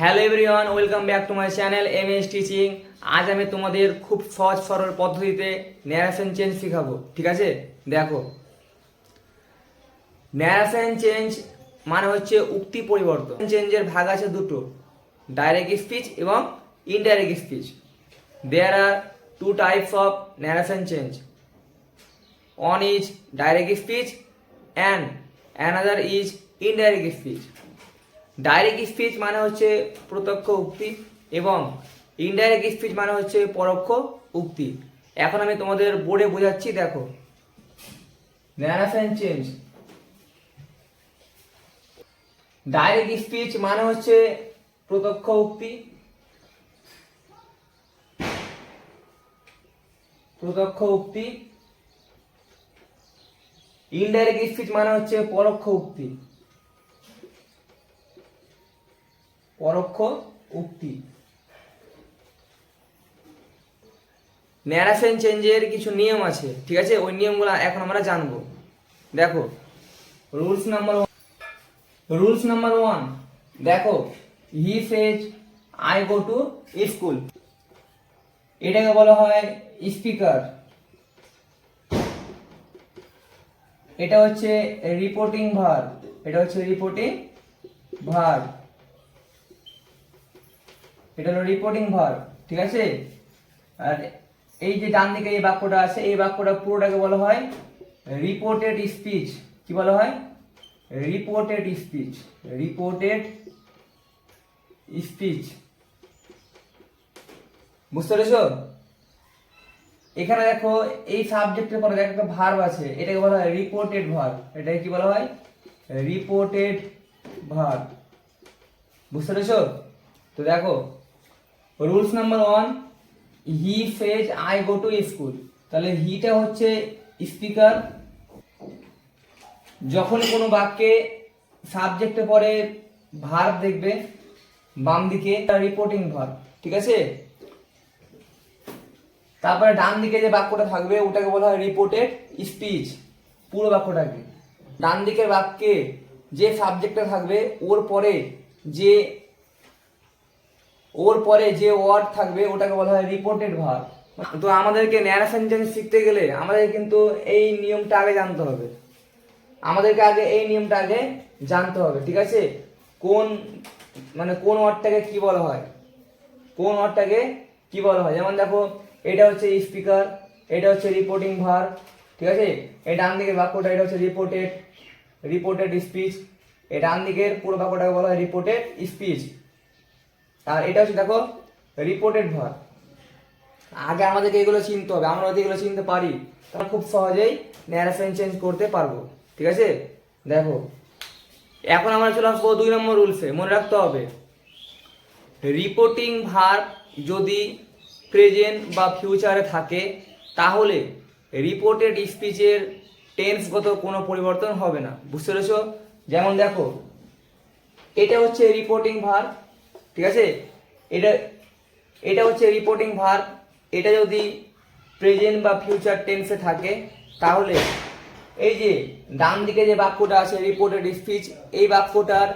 Hello everyone, welcome back to my channel M S teaching. আজ আমি তোমাদের খুব সহজ সরল পদ্ধতিতে ন্যারেশন চেঞ্জ শেখাবো, ঠিক আছে? দেখো। ন্যারেশন চেঞ্জ মানে হচ্ছে উক্তি পরিবর্তন। চেঞ্জের ভাগ আছে দুটো ডাইরেক্ট স্পিচ এবং indirect speech there are two types of narration change one is direct speech and another is indirect speech direct speech মানে হচ্ছে প্রত্যক্ষ উক্তি এবং ইনডাইরেক্ট স্পিচ মানে হচ্ছে পরোক্ষ উক্তি। এখন আমি তোমাদের বোর্ডে বোঝাচ্ছি, দেখো। ন্যারেশন চেঞ্জ ডাইরেক্ট স্পিচ মানে হচ্ছে প্রত্যক্ষ উক্তি। প্রত্যক্ষ উক্তি। ইনডাইরেক্ট স্পিচ মানে হচ্ছে পরোক্ষ উক্তি। পরোক্ষ উক্তি। ন্যারেশন চেঞ্জের কিছু নিয়ম আছে, ঠিক আছে? ওই নিয়মগুলো এখন আমরা জানব। দেখো rules number rules number one দেখো he says I go to school এটাকে বলা হয় স্পিকার এটা হচ্ছে রিপোর্টিং ভার এটা হচ্ছে রিপোর্টিং ভার এটা হলো রিপোর্টিং ভার ঠিক আছে? আর এই যে ডান দিকে এই বাক্যটা আছে, এই বাক্যটা পুরোটাকে বলা হয় রিপোর্টেড স্পিচ কি বলা হয়? রিপোর্টেড স্পিচ রিপোর্টেড স্পিচ বুঝতে পেরেছ? এখানে দেখো, এই সাবজেক্টের পরে দেখো একটা ভার্ব আছে, এটাকে বলা হয় রিপোর্টেড ভার্ব এটাকে কি বলা হয়? রিপোর্টেড ভার্ব বুঝতে পেরেছ? তো দেখো rules number one he says I go to school তাহলে হিটা হচ্ছে স্পিকার যখন কোনো বাক্যে সাবজেক্টে পরে ভার্ব দেখবে, বাম দিকে রিপোর্টিং ভার্ব ঠিক আছে? তারপরে ডান দিকে যে বাক্যটা থাকবে, ওটাকে বলা হয় রিপোর্টেড স্পিচ পুরো বাক্যটাকে। ডান দিকের বাক্যে যে সাবজেক্টটা থাকবে, ওর পরে যে ওর পরে যে ওয়ার্ড থাকবে, ওটাকে বলা হয় রিপোর্টেড ভার তো আমাদেরকে ন্যারেশন চেঞ্জ শিখতে গেলে আমাদের কিন্তু এই নিয়মটা আগে জানতে হবে। আমাদেরকে আগে এই নিয়মটা আগে জানতে হবে, ঠিক আছে? কোন মানে কোন ওয়ার্ডটাকে কি বলা হয়? কোন ওয়ার্ডটাকে কি বলা হয়? যেমন দেখো, এটা হচ্ছে স্পিকার এটা হচ্ছে রিপোর্টিং ভার ঠিক আছে? এই ডান দিকের বাক্যটা, এটা হচ্ছে রিপোর্টেড রিপোর্টেড স্পিচ এই ডান দিকের পুরো বাক্যটাকে বলা হয় রিপোর্টেড স্পিচ আর এটা হচ্ছে দেখো রিপোর্টেড ভার আগে আমাদেরকে এগুলো চিনতে হবে, আমরা যদি এগুলো চিনতে পারি, তাহলে খুব সহজেই ন্যারেশন চেঞ্জ করতে পারব, ঠিক আছে? দেখো, এখন আমরা চলে আসব দুই নম্বর রুলসে মনে রাখতে হবে। রিপোর্টিং ভার যদি প্রেজেন্ট বা ফিউচারে থাকে, তাহলে রিপোর্টেড স্পিচের টেন্সগত কোনো পরিবর্তন হবে না, বুঝতে পেরেছ? যেমন দেখো, এটা হচ্ছে রিপোর্টিং ভার ঠিক আছে? এটা এটা হচ্ছে রিপোর্টিং ভার এটা যদি প্রেজেন্ট বা ফিউচার টেন্সে থাকে, তাহলে এই যে ডান দিকে যে বাক্যটা আছে রিপোর্টেড স্পিচ এই বাক্যটার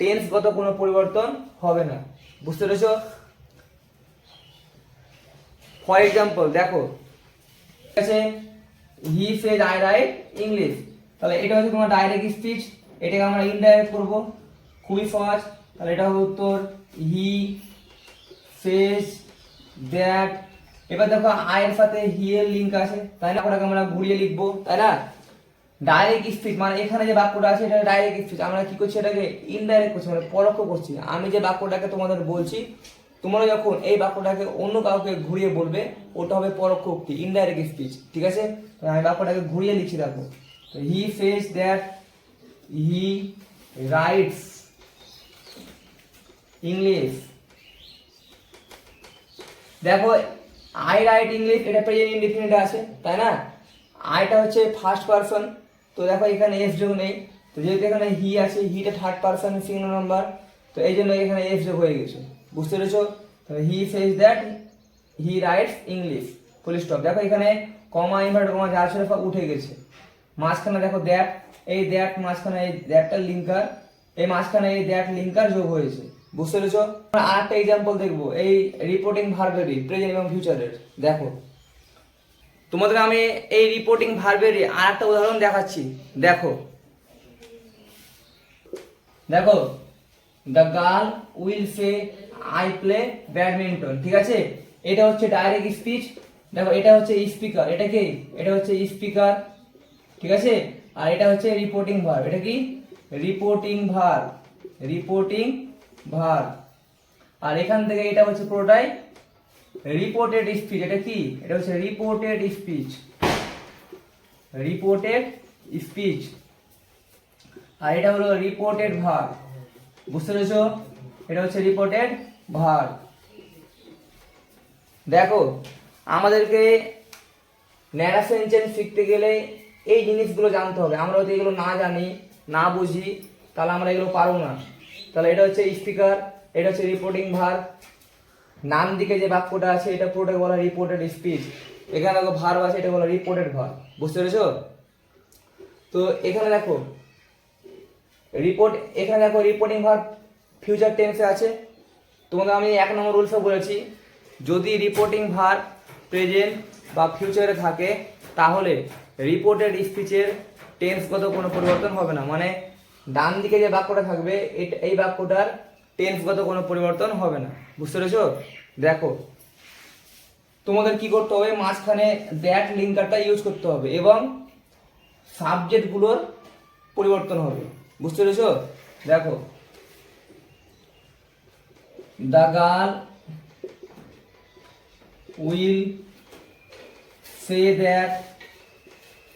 টেন্সগত কোনো পরিবর্তন হবে না। বুঝতে পেরেছ? ফর এক্সাম্পল দেখো ঠিক আছে he says I write English তাহলে এটা হচ্ছে তোমার ডাইরেক্ট স্পিচ এটাকে আমরা ইনডাইরেক্ট করব। খুবই সহজ। তাহলে এটা হবে উত্তর। He says that. এবার দেখো, আয়ের সাথে হি এর লিঙ্ক আছে, তাই না? ওটাকে আমরা ঘুরিয়ে লিখব, তাই না? ডাইরেক্ট স্পিচ মানে এখানে যে বাক্যটা আছে, এটা ডাইরেক্ট স্পিচ আমরা কি করছি এটাকে? ইনডাইরেক্ট করছি মানে পরোক্ষ করছি। আমি যে বাক্যটাকে তোমাদের বলছি, তোমরা যখন এই বাক্যটাকে অন্য কাউকে ঘুরিয়ে বলবে, ওটা হবে পরোক্ষ উক্তি ইনডাইরেক্ট স্পিচ ঠিক আছে? আমি বাক্যটাকে ঘুরিয়ে লিখছি, দেখো। He says that, he, writes. English দেখো আই রাইট ইংলিশ এটা প্রেজেন্ট ইনডিফিনিট আছে, তাই না? আইটা হচ্ছে ফার্স্ট পারসন তো দেখো এখানে এস যোগ নেই, তো যেহেতু এখানে হি আছে হিটা থার্ড পারসন সিঙ্গল নাম্বার তো এই জন্য এখানে এস যোগ হয়ে গেছে, বুঝতে পেরেছ? তো he says that he writes English full stop দেখো এখানে কমা ইনভার্ট কমা যা ছিল উঠে গেছে, মাঝখানে দেখো দ্যাট এই দ্যাট মাঝখানে এই দ্যাটটা লিঙ্কার এই মাঝখানে এই দ্যাট লিঙ্কার যোগ হয়েছে। বুঝতে পেরেছ? আর একটা এক্সাম্পল দেখব, এই রিপোর্টিং ভার্বেরই প্রেজেন্ট এবং ফিউচারের দেখো, তোমাদের আমি এই রিপোর্টিং ভার্বেরই আর একটা উদাহরণ দেখাচ্ছি। দেখো দেখো the girl will say I play badminton ঠিক আছে? এটা হচ্ছে ডাইরেক্ট স্পিচ দেখো, এটা হচ্ছে স্পিকার এটা কি? এটা হচ্ছে স্পিকার ঠিক আছে? আর এটা হচ্ছে রিপোর্টিং ভার্ব এটা কি? রিপোর্টিং ভার্ব রিপোর্টিং ভার্ব আর এখান থেকে এটা হচ্ছে পুরোটাই রিপোর্টেড স্পিচ এটা কি? এটা হচ্ছে রিপোর্টেড স্পিচ রিপোর্টেড স্পিচ আর এটা হলো রিপোর্টেড ভার। বুঝতে পেরেছ? এটা হচ্ছে রিপোর্টেড ভার। দেখো, আমাদেরকে ন্যারেশন চেঞ্জ শিখতে গেলে এই জিনিসগুলো জানতে হবে। আমরা যদি এগুলো না জানি, না বুঝি, তাহলে আমরা এগুলো পারব না। তাহলে এটা হচ্ছে স্পিকার এটা হচ্ছে রিপোর্টিং ভার। নাম দিকে যে বাক্যটা আছে, এটা পুরোটাকে বলা রিপোর্টেড স্পিচ এখানে দেখো ভার আছে এটা বলা রিপোর্টেড ভার। বুঝতে পেরেছ? তো এখানে দেখো রিপোর্ট এখানে দেখো রিপোর্টিং ভার্ব ফিউচার টেন্সে আছে। তোমাদের আমি এক নম্বর রুলসে বলেছি, যদি রিপোর্টিং ভার প্রেজেন্ট বা ফিউচারে থাকে, তাহলে রিপোর্টেড স্পিচের টেন্সগত কোনো পরিবর্তন হবে না। মানে ডান দিকে যে বাক্যটা থাকবে এই বাক্যটার টেন্সগত কোনো পরিবর্তন হবে না। বুঝতে পেরেছ? দেখো, তোমাদের কি করতে হবে? মাঝখানে দ্যাট লিঙ্কারটা ইউজ করতে হবে এবং সাবজেক্টগুলোর পরিবর্তন হবে। বুঝতে পেরেছ? দেখো the girl will say that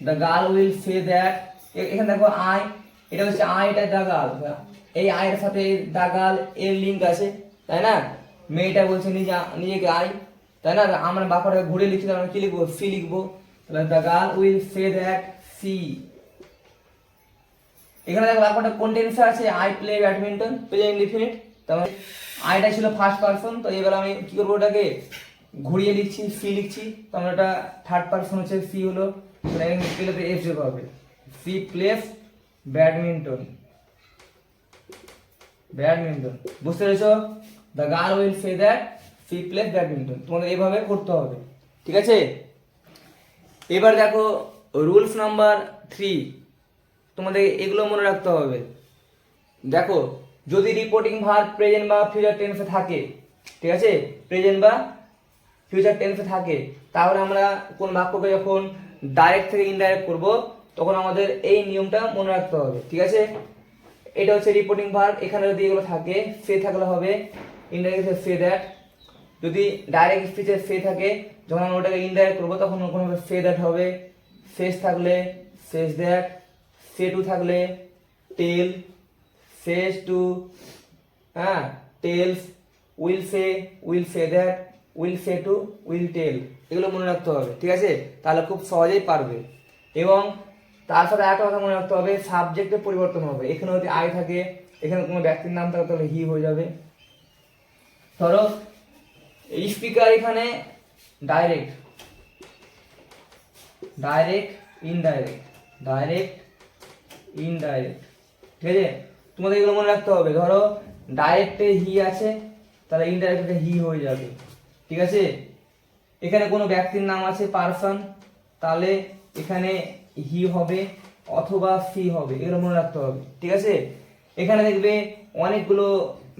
the girl will say that এখানে দেখো আই এটা হচ্ছে আই এটা দ্য গার্ল এই আয়ের সাথে দ্য গার্ল এর লিঙ্ক আছে, তাই না? মেয়েটা বলছে নিজে, নিজেকে আই তাই না? আমরা বাপাটাকে ঘুরে লিখছি আমরা কি লিখব? সি লিখব। তাহলে the girl will say that she. এখানে দেখো ব্যাপারটা কোন আছে, I play badminton present indefinite তারপরে আইটা ছিল ফার্স্ট পারসন তো এবার আমি কি করব ওটাকে? ঘুরিয়ে লিখছি সি লিখছি তাহলে এটা থার্ড পারসন হচ্ছে সি হলো। এস যোগ হবে সি প্লেস ব্যাডমিন্টন। ব্যাডমিন্টন। বুঝতে পেরেছ? The girl will say that she plays badminton তোমাদের এইভাবে করতে হবে। ঠিক আছে? এবার দেখো রুলস নাম্বার থ্রি তোমাদের এগুলো মনে রাখতে হবে। দেখো, যদি রিপোর্টিং ভার প্রেজেন্ট বা ফিউচার টেন্সে থাকে, ঠিক আছে? প্রেজেন্ট বা ফিউচার টেন্সে থাকে, তাহলে আমরা কোন বাক্যকে যখন ডাইরেক্ট থেকে ইনডাইরেক্ট করব তখন আমাদের এই নিয়মটা মনে রাখতে হবে, ঠিক আছে? এটা হচ্ছে রিপোর্টিং ভার এখানে যদি এগুলো থাকে সে থাকলে হবে ইনডাইরেক্ট সে দ্যাট যদি ডাইরেক্ট স্পিচে সে থাকে, যখন আমরা ওটাকে ইনডাইরেক্ট করব, তখন হবে সে দ্যাট হবে। শেষ থাকলে শেষ দ্যাট সে টু থাকলে টেল শেষ টু হ্যাঁ tells will say will say that will say to will tell এগুলো মনে রাখতে হবে, ঠিক আছে? তাহলে খুব সহজেই পারবে। এবং তার সাথে একটা কথা মনে রাখতে হবে সাবজেক্টের পরিবর্তন হবে। এখানে যদি আই থাকে, এখানে কোনো ব্যক্তির নাম থাকে তাহলে হি হয়ে যাবে। ধরো স্পিকার এখানে direct direct indirect direct indirect ঠিক আছে? তোমাদের এগুলো মনে রাখতে হবে। ধরো ডাইরেক্টে হি আছে, তাহলে ইনডাইরেক্টে হি হয়ে যাবে। ঠিক আছে? এখানে কোনো ব্যক্তির নাম আছে পারসন তাহলে এখানে হি হবে অথবা সি হবে, এগুলো মনে রাখতে হবে, ঠিক আছে? এখানে দেখবে অনেকগুলো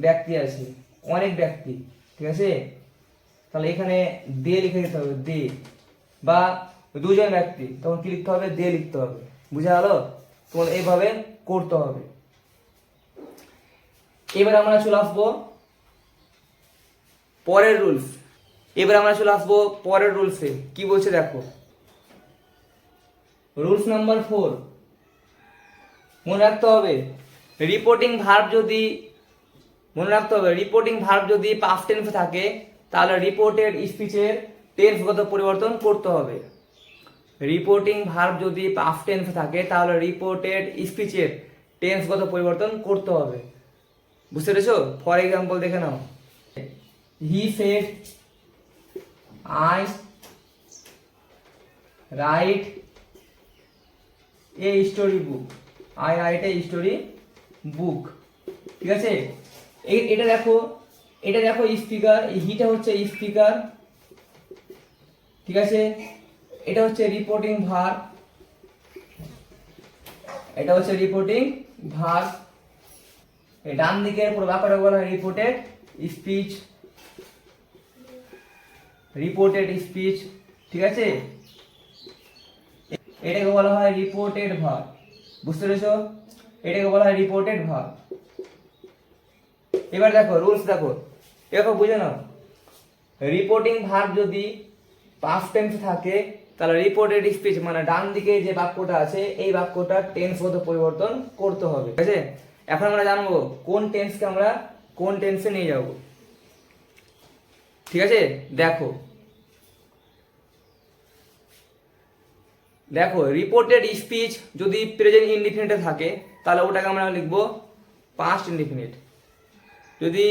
ব্যক্তি আছে, অনেক ব্যক্তি, ঠিক আছে? তাহলে এখানে দে লিখে দিতে হবে, দে, বা দুজন ব্যক্তি, তখন কি লিখতে হবে? দে লিখতে হবে, বুঝা গেল? তোমার এইভাবে করতে হবে। এবার আমরা চলে আসব পরের রুলস এবার আমরা চলে আসব পরের রুলসে কি বলছে দেখো? রুলস নাম্বার ফোর মনে রাখতে হবে রিপোর্টিং ভার্ব যদি, মনে রাখতে হবে রিপোর্টিং ভার্ব যদি পাস্ট টেন্সে থাকে, তাহলে রিপোর্টেড স্পিচের টেন্সগত পরিবর্তন করতে হবে। রিপোর্টিং ভার্ব যদি পাস্ট টেন্সে থাকে, তাহলে রিপোর্টেড স্পিচের টেন্সগত পরিবর্তন করতে হবে। বুঝতে পেরেছ? ফর এক্সাম্পল দেখে নাও। He said I write a story book I write a story book ঠিক আছে? এটা দেখো এটা দেখো স্পিকার হিটা হচ্ছে স্পিকার ঠিক আছে? এটা হচ্ছে রিপোর্টিং ভার। এটা হচ্ছে রিপোর্টিং ভার। ডান দিকের পুরো ব্যাপারটা বলা হয় রিপোর্টেড স্পিচ রিপোর্টেড স্পিচ ঠিক আছে? এটাকে বলা হয় রিপোর্টেড ভার বুঝতে পেরেছ? এটাকে বলা হয় রিপোর্টেড ভার এবার দেখো রুলস দেখো। দেখো বুঝে নাও। রিপোর্টিং ভার্ব যদি পাস্ট টেন্স থাকে, তাহলে রিপোর্টেড স্পিচ মানে ডান দিকে যে বাক্যটা আছে, এই বাক্যটা টেন্স গত পরিবর্তন করতে হবে। ঠিক আছে? এখন আমরা জানব কোন টেন্সকে আমরা, কোন টেন্সে নিয়ে যাব। ঠিক আছে? দেখো। দেখো রিপোর্টেড স্পিচ যদি প্রেজেন্ট ইনডিফিনিটে থাকে, তাহলে ওটাকে আমরা লিখব পাস্ট ইনডিফিনিট যদি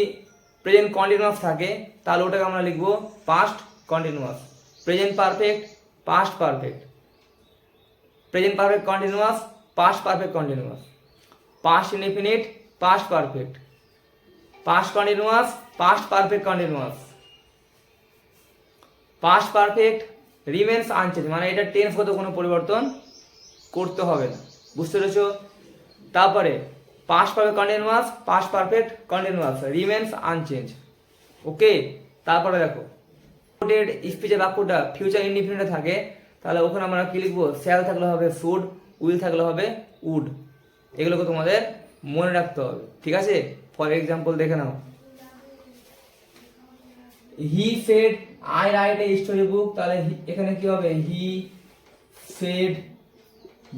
প্রেজেন্ট কন্টিনিউয়াস থাকে, তাহলে ওটাকে আমরা লিখব past continuous present perfect past perfect present perfect continuous past perfect continuous past indefinite past perfect past continuous past perfect continuous past perfect remains unchanged মানে এটা টেন্সগত কোনো পরিবর্তন করতে হবে না। বুঝতে পেরেছ? তারপরে past perfect continuous past perfect continuous remains unchanged okay তারপরে দেখো স্পিচের বাক্যটা ফিউচার ইনডিফিনিটে থাকে, তাহলে ওখানে আমরা কি লিখব? স্যাল থাকলে হবে শুড উইল থাকলে হবে উড এগুলোকে তোমাদের মনে রাখতে হবে। ঠিক আছে? ফর এক্সাম্পল দেখে নাও। He said I write a story book তাহলে এখানে কি হবে? He said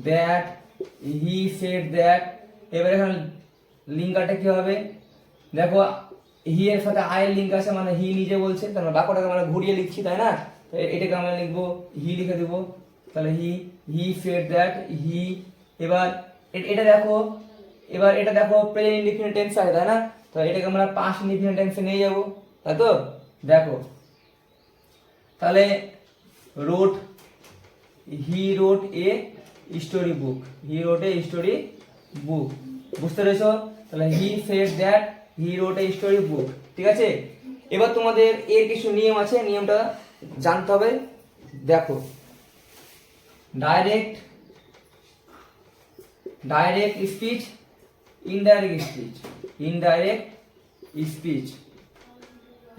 that he said that এবার এখানে লিঙ্কারটা কি হবে? দেখো হি এর সাথে আই এর লিঙ্ক আছে মানে হি নিজে বলছে তাহলে বাক্যটাকে আমরা ঘুরিয়ে লিখছি, তাই না? এটাকে আমরা লিখব হি লিখে দেবো। তাহলে হি হি সেড দ্যাট হি এবার এটা দেখো, এবার এটা দেখো প্রেজেন্ট ইনডিফিনিট টেন্স আছে, তাই না? তো এটাকে আমরা পাস্ট ইনডিফিনিট টেন্সে নিয়ে যাব, তাই তো? দেখো, তাহলে wrote he wrote a story book he wrote a story book বুঝতে পেরেছ? তাহলে he said that he wrote a story book ঠিক আছে? এবার তোমাদের এর কিছু নিয়ম আছে, নিয়মটা জানতে হবে। দেখো direct direct speech indirect speech indirect speech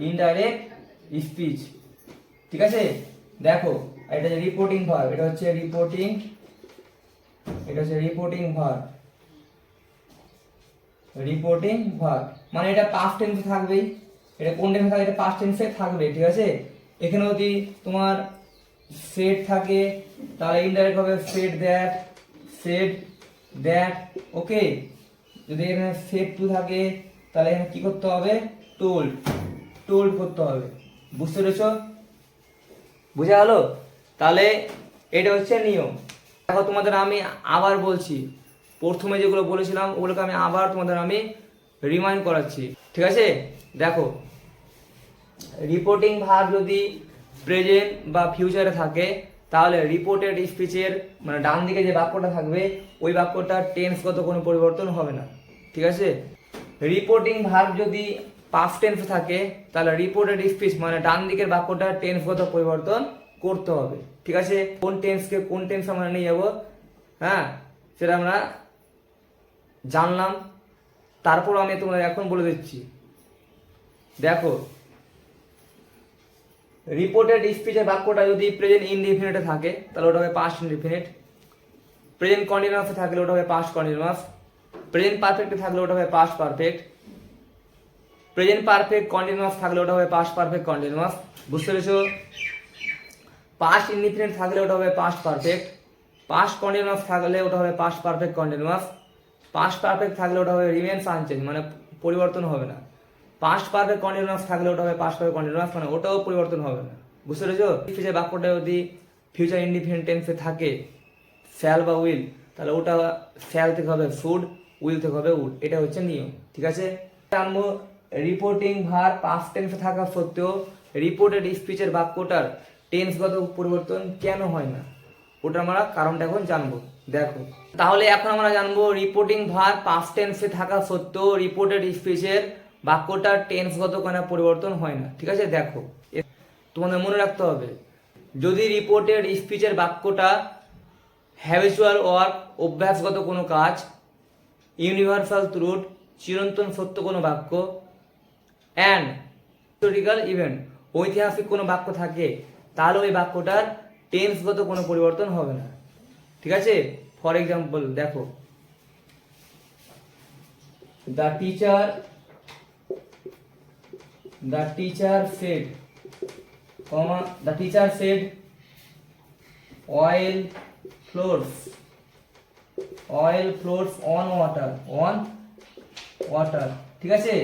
indirect speech ঠিক আছে? দেখো, এটা হচ্ছে রিপোর্টিং ভার্ব এটা হচ্ছে রিপোর্টিং এটা হচ্ছে রিপোর্টিং ভার্ব রিপোর্টিং ভার্ব মানে এটা পাস্ট টেন্সে থাকবেই। এটা কোন টেন্সে থাকে এটা পাস্ট টেন্সে থাকবে, ঠিক আছে? এখানে যদি তোমার সেট থাকে, তাহলে ইনডাইরেক্ট হবে said that said that okay যদি এখানে সেট টু থাকে, তাহলে এখানে কি করতে হবে? টোল্ড টোল্ড করতে হবে। বুঝতে পেরেছ? বুঝা গেলো? তাহলে এটা হচ্ছে নিয়ম। দেখো, তোমাদের আমি আবার বলছি। প্রথমে যেগুলো বলেছিলাম, ওগুলোকে আমি আবার তোমাদের আমি রিমাইন্ড করাচ্ছি। ঠিক আছে? দেখো রিপোর্টিং ভাব যদি প্রেজেন্ট বা ফিউচারে থাকে, তাহলে রিপোর্টেড স্পিচের মানে ডান দিকে যে বাক্যটা থাকবে, ওই বাক্যটা টেন্সগত কোনো পরিবর্তন হবে না। ঠিক আছে? রিপোর্টিং ভার্ব যদি পাস্ট টেন্স থাকে, তাহলে রিপোর্টেড স্পিচ মানে ডান দিকের বাক্যটা টেন্সগত পরিবর্তন করতে হবে। ঠিক আছে? কোন টেন্সকে কোন টেন্স আমরা নিয়ে যাব? হ্যাঁ? সেটা আমরা জানলাম। তারপর আমি তোমাদের এখন বলে দিচ্ছি। দেখো রিপোর্টেড স্পিচের বাক্যটা যদি প্রেজেন্ট ইনডিফিনিটে থাকে, তাহলে ওটা হবে পাস্ট ইনডিফিনিট প্রেজেন্ট কন্টিনিউয়াসে থাকলে ওটা হবে পাস্ট কন্টিনিউয়াস প্রেজেন্ট পারফেক্টে থাকলে ওটা হবে past perfect present perfect continuous থাকলে ওটা হবে পাস্ট পারফেক্ট কন্টিনিউয়াস বুঝতে পেরেছ? পাস্ট ইনডিফিনিট থাকলে ওটা হবে পাস্ট পারফেক্ট পাস্ট কন্টিনিউয়াস থাকলে ওটা হবে past perfect continuous past perfect থাকলে ওটা হবে রিমেন্স আনচেঞ্জ মানে পরিবর্তন হবে না। পাস্ট পারফেক্ট কন্টিনিউয়াস থাকলে ওটা হবে পাস্ট পারফেক্ট কন্টিনিউয়াস মানে ওটাও পরিবর্তন হবে না। বুঝতে পেরেছ? যে বাক্যটা যদি ফিউচার ইন্ডিপেন্ডেন্ট টেন্সে থাকে শ্যাল বা উইল তাহলে ওটা শ্যাল থেকে হবে ফুড উইল থেকে হবে উড এটা হচ্ছে নিয়ম, ঠিক আছে? জানব রিপোর্টিং ভার পাস্ট টেন্সে থাকা সত্ত্বেও রিপোর্টেড স্পিচের বাক্যটার টেন্সগত পরিবর্তন কেন হয় না? ওটা আমরা কারণটা এখন জানব। দেখো। তাহলে এখন আমরা জানব রিপোর্টিং ভার পাস্ট টেন্সে থাকা সত্ত্বেও রিপোর্টেড স্পিচের বাক্যটার টেন্সগত কোনো পরিবর্তন হয় না। ঠিক আছে? দেখো। তোমাদের মনে রাখতে হবে, যদি রিপোর্টেড স্পিচের বাক্যটা হ্যাবিচুয়াল ওয়ার্ক অভ্যাসগত কোনো কাজ ইউনিভার্সাল ট্রুথ চিরন্তন সত্য কোনো বাক্য অ্যান্ড হিস্টোরিক্যাল ইভেন্ট ঐতিহাসিক কোনো বাক্য থাকে, তাহলে ওই বাক্যটার টেন্সগত কোনো পরিবর্তন হবে না। ঠিক আছে? ফর এক্সাম্পল দেখো। The teacher the teacher said comma the teacher said oil floats oil floats on water on water ঠিক আছে?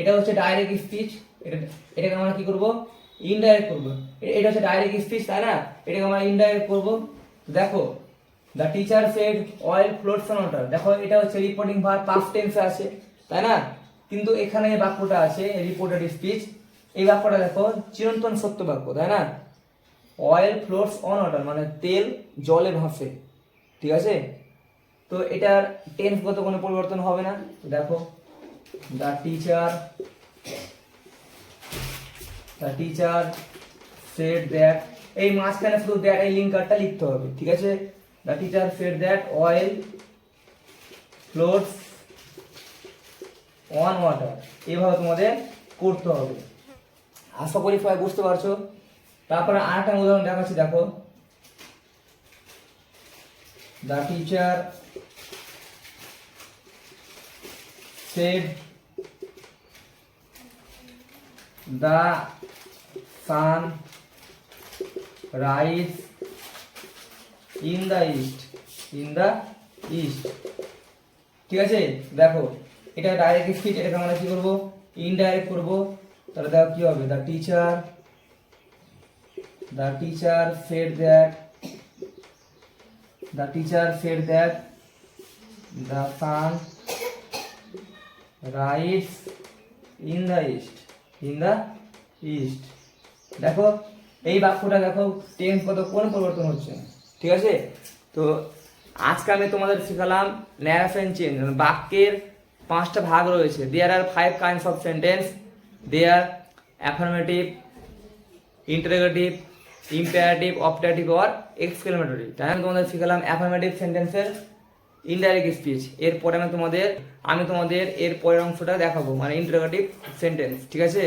এটা হচ্ছে ডাইরেক্ট স্পিচ এটা, এটাকে আমরা কি করব? ইনডাইরেক্ট করব। এটা হচ্ছে ডাইরেক্ট স্পিচ তাই না? এটাকে আমরা ইনডাইরেক্ট করব। দেখো the teacher said oil floats on water দেখো, এটা হচ্ছে রিপোর্টিং ভার পাস্ট টেন্সে আছে, তাই না? কিন্তু এখানে যে বাক্যটা আছে রিপোর্টেড স্পিচ এই বাক্যটা দেখো, চিরন্তন সত্য বাক্য, তাই না? অয়েল ফ্লোটস অন ওয়াটার মানে তেল জলে ভাসে, ঠিক আছে? তো এটার টেন্সগত কোনো পরিবর্তন হবে না? দেখো the teacher the teacher said that এই মাঝখানে শুধু দ্যাট এই লিঙ্কারটা লিখতে হবে, ঠিক আছে? The teacher said that oil floats on water এভাবে তোমাদের করতে হবে। আশা করি সবাই বুঝতে পারছ। তারপরে আরেকটা উদাহরণ দেখাচ্ছি, দেখো। The teacher said the sun rise in the east in the east ঠিক আছে? দেখো, এটা ডাইরেক্ট স্পিচ এটাকে আমরা কি করব? ইনডাইরেক্ট করব। তাহলে দেখো কি হবে? The teacher the teacher said that the teacher said that the sun rises in the east, in the east. দেখো, এই বাক্যটা দেখো টেন্স কত কোন পরিবর্তন হচ্ছে? ঠিক আছে? তো আজকে আমি তোমাদের শেখালাম ন্যারেশন চেঞ্জ বাক্যের পাঁচটা ভাগ রয়েছে। There are five kinds of sentence there affirmative interrogative imperative optative or exclamatory তাই আমি তোমাদের শিখালাম অ্যাফার্মেটিভ সেন্টেন্সের ইনডাইরেক্ট স্পিচ এরপরে আমি তোমাদের আমি তোমাদের এর পরের অংশটা দেখাবো মানে ইন্টারোগেটিভ সেন্টেন্স ঠিক আছে?